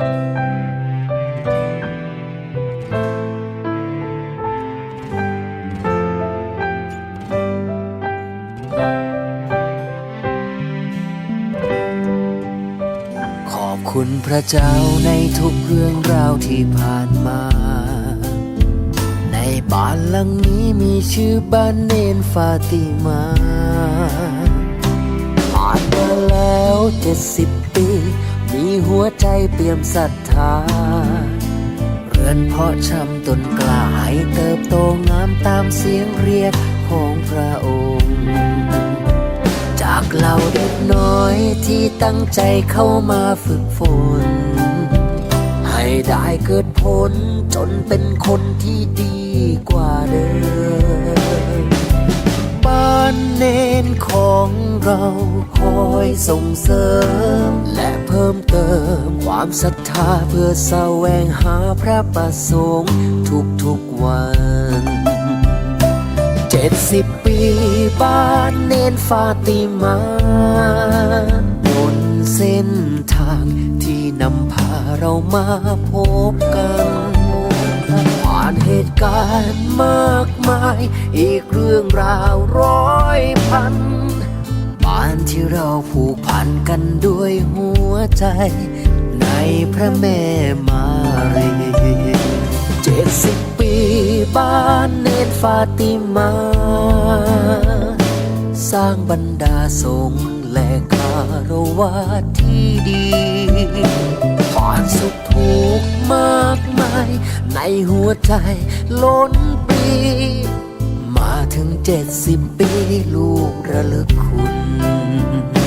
ขอบคุณพระเจ้าในทุกเรื่องราวที่ผ่านมา ในบ้านหลังนี้มีชื่อบ้านเนนฟาติมาผ่านมาแล้วเจ็ดสิบปี วใจเปี่ยมศรัทธา เรือนเพาะชำต้นกล้าให้เติบโตงามตามเสียงเรียกของพระองค์ จากเราเด็กน้อยที่ตั้งใจเข้ามาฝึกฝน ให้ได้เกิดผลจนเป็นคนที่ดีกว่าเดิมบ้านเนนของเราคอยส่งเสริม ความศรัทธาเพื่อแสวงหาพระประสงค์ทุกๆวันเจ็ดสิบปีบ้านเนนฟาติมาบนเส้นทางที่นำพาเรามาพบกันผ่านเหตุการณ์มากมาย อีกเรื่องราวร้อยพันบ้านที่เราผูกพันกันด้วยหัวใจ พระแม่มารีเจ็ดสิบปีบ้านเนตรฟาติมา สร้างบรรดาสงฆ์และคารวะที่ดีผ่านสุขทุกมากมาย ในหัวใจล้นปี มาถึงเจ็ดสิบปีลูกระลึกคุณ